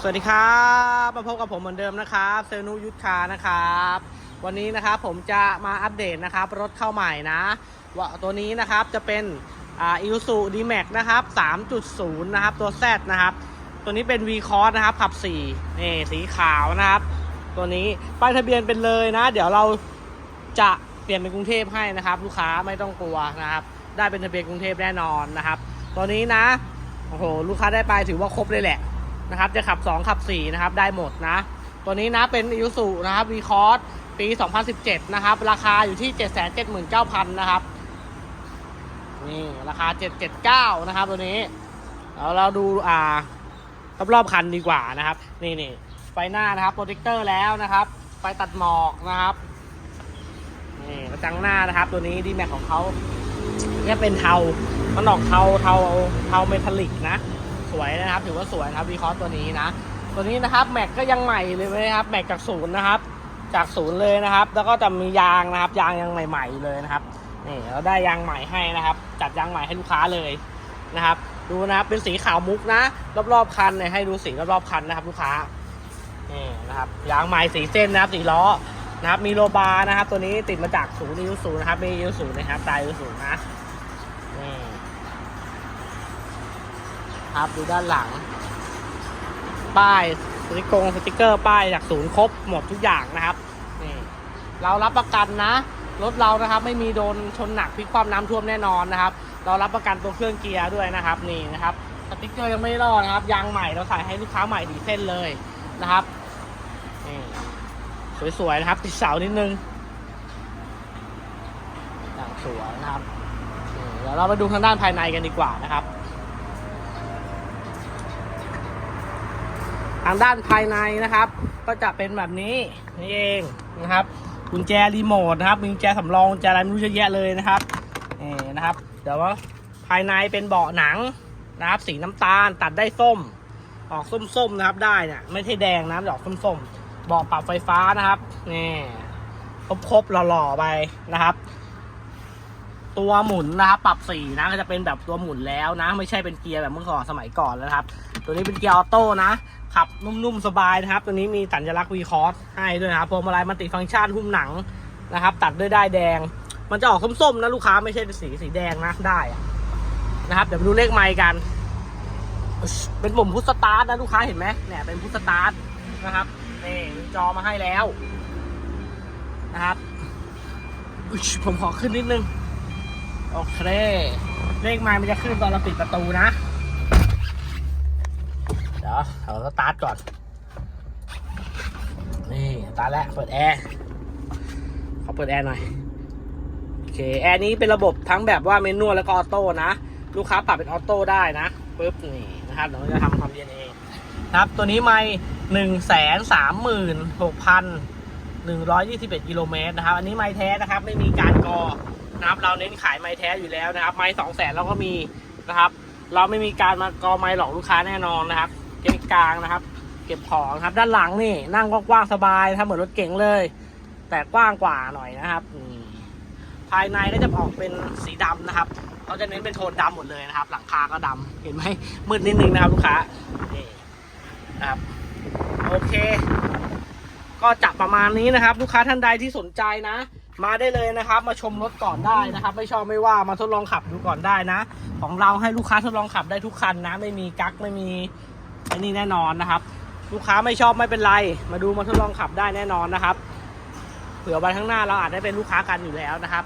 สวัสดีครับมาพบกับผมเหมือนเดิมนะครับเซนูยุทธคานะครับ วันนี้นะครับผมจะมาอัปเดตนะครับ รถเข้าใหม่นะว่าตัวนี้นะครับจะเป็นอ่าอิลซูดีแม็กนะครับ 3.0 นะครับ ตัว Z นะครับ ตัวนี้เป็น V c o s นะครับ ขับ4นี่สีขาวนะครับ ตัวนี้ป้ายทะเบียนเป็นเลยนะ เดี๋ยวเราจะเปลี่ยนเป็นกรุงเทพให้นะครับ ลูกค้าไม่ต้องกลัวนะครับ ได้เป็นทะเบียนกรุงเทพแน่นอนนะครับ ตัวนี้นะโอ้โหลูกค้าได้ไปถือว่าครบเลยแหละ นะครับ จะขับ 2 ขับ 4 นะครับ ได้หมดนะ ตัวนี้นะเป็น i ิ s u นะครับ v c o s ปี 2017 นะครับ ราคาอยู่ที่ 779,000 นะครับ นี่ราคา 779 นะครับ ตัวนี้แล้วเราดูอ่ารอบๆคันดีกว่านะครับ นี่นี่ไฟหน้านะครับโปรเจคเตอร์แล้วนะครับ ไฟตัดหมอกนะครับนี่กระจังหน้านะครับ ตัวนี้ดีแม็กของเขาเนี่ยเป็นเทามันออกเทาเทาเทาเมทัลลิกนะ วยนะครับ ถือว่าสวยครับวีคอสตัวนี้นะ ตัวนี้นะครับแม็กก็ยังใหม่เลยนะครับแม็กจากศูนย์นะครับ จากศูนย์เลยนะครับ แล้วก็จะมียางนะครับ ยางยังใหม่ ๆเลยนะครับนี่เราได้ยางใหม่ให้นะครับ จัดยางใหม่ให้ลูกค้าเลยนะครับ ดูนะครับเป็นสีขาวมุกนะ รอบๆคันเนี่ยให้ดูสีรอบๆคันนะครับ ลูกค้านี่นะครับยางใหม่สีเส้นนะครับสีล้อนะครับมีโลบาร์นะครับ ตัวนี้ติดมาจากศูนย์ยูศูนย์นะครับมียูศูนย์นะครับตายยูศูนย์นะนี่ ครับ ดูด้านหลัง ป้ายสติกงสติกเกอร์ป้ายจากศูนย์ครบหมดทุกอย่างนะครับนี่เรารับประกันนะ รถเรานะครับ ไม่มีโดนชนหนักพลิกความน้ำท่วมแน่นอนนะครับ เรารับประกันตัวเครื่องเกียร์ด้วยนะครับนี่นะครับสติกเกอร์ยังไม่รอดนะครับยางใหม่เราใส่ให้ลูกค้าใหม่ดีเส้นเลยนะครับนี่สวยๆนะครับ ติดเสานิดนึงอย่างสวยนะครับเดี๋ยวเรามาดูทางด้านภายในกันดีกว่านะครับ ทางด้านภายในนะครับ ก็จะเป็นแบบนี้นี่เองนะครับกุญแจรีโมทนะครับมีกุญแจสำรองกุญแจอะไรไม่รู้เยอะแยะเลยนะครับนี่นะครับเดี๋ยวว่าภายในเป็นเบาะหนังนะครับ สีน้ำตาลตัดได้ส้ม ออกส้มๆนะครับได้เนี่ยไม่ใช่แดงนะออกส้มๆเบาะปรับไฟฟ้านะครับนี่ครบๆหล่อๆไปนะครับ ตัวหมุนนะครับปรับสีนะก็จะเป็นแบบตัวหมุนแล้วนะ ไม่ใช่เป็นเกียร์แบบเมื่อก่อนสมัยก่อนแล้วครับ ตัวนี้เป็นเกียร์ออโต้นะขับนุ่มๆสบายนะครับ ตัวนี้มีสัญลักษณ์ V Cross ให้ด้วยนะครับพวงมาลัยมันติฟังก์ชันหุ้มหนังนะครับ ตัดด้วยได้แดง มันจะออกส้มๆนะลูกค้าไม่ใช่สีสีแดงนะได้นะครับเดี๋ยวไปดูเลขไมค์กัน เป็นปุ่มพุทสตาร์ทนะลูกค้าเห็นไหมเนี่ยเป็นพุทสตาร์ทนะครับนี่จอมาให้แล้วนะครับผมขอขึ้นนิดนึง โอเค เลขไมค์มันจะขึ้นตอนเราปิดประตูนะ เดี๋ยวเราสตาร์ทก่อน นี่ตาแล้วเปิดแอร์ขอเปิดแอร์หน่อย โอเค แอร์นี้เป็นระบบทั้งแบบว่าเมนนวลแล้วก็ออโต้นะ ลูกค้าปรับเป็นออโต้ได้นะปึ๊บนี่นะครับเดี๋ยวเราจะทำความเย็นเองครับตัวนี้ไม่หนึ่งแสนสามหมื่นหกพันหนึ่งร้อยยี่สิบเอ็ดกิโลเมตรนะครับ อันนี้ไม้แท้นะครับ ไม่มีการกอ นะครับ เราเน้นขายไม้แท้อยู่แล้วนะครับ ไม้สองแสนเราก็มีนะครับ เราไม่มีการมากอไม้หลอกลูกค้าแน่นอนนะครับเก็บกลางนะครับ เก็บของครับ ด้านหลังนี่นั่งกว้างๆสบายนะครับเหมือนรถเก๋งเลย แต่กว้างกว่าหน่อยนะครับภายในก็จะออกเป็นสีดำนะครับเขาจะเน้นเป็นโทนดำหมดเลยนะครับ หลังคาก็ดำเห็นไหมมืดนิดนึงนะครับลูกค้านี่นะครับโอเค ก็จะประมาณนี้นะครับ ลูกค้าท่านใดที่สนใจนะ มาได้เลยนะครับ มาชมรถก่อนได้นะครับ ไม่ชอบไม่ว่ามาทดลองขับดูก่อนได้นะ ของเราให้ลูกค้าทดลองขับได้ทุกคันนะ ไม่มีกั๊กไม่มีอันนี้แน่นอนนะครับ ลูกค้าไม่ชอบไม่เป็นไร มาดูมาทดลองขับได้แน่นอนนะครับ เผื่อวันข้างหน้าเราอาจได้เป็นลูกค้ากันอยู่แล้วนะครับ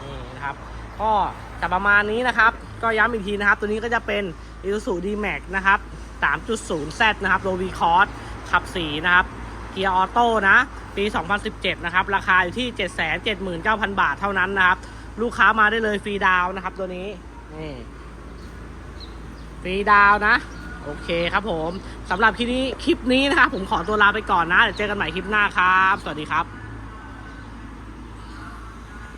นี่นะครับ ก็จะประมาณนี้นะครับ ก็ย้ำอีกทีนะครับ ตัวนี้ก็จะเป็น i s u z u D-Max นะครับ 3.0Z นะครับ Low V Cross ขับสีนะครับ เกียร์ออโต้นะ ปี 2017 นะครับ ราคาอยู่ที่ 779,000 บาทเท่านั้นนะครับ ลูกค้ามาได้เลยฟรีดาวนะครับตัวนี้ นี่ฟรีดาวนะ โอเคครับผมสำหรับคลิปนี้คลิปนี้นะครับ ผมขอตัวลาไปก่อนนะ เดี๋ยวเจอกันใหม่คลิปหน้าครับ สวัสดีครับ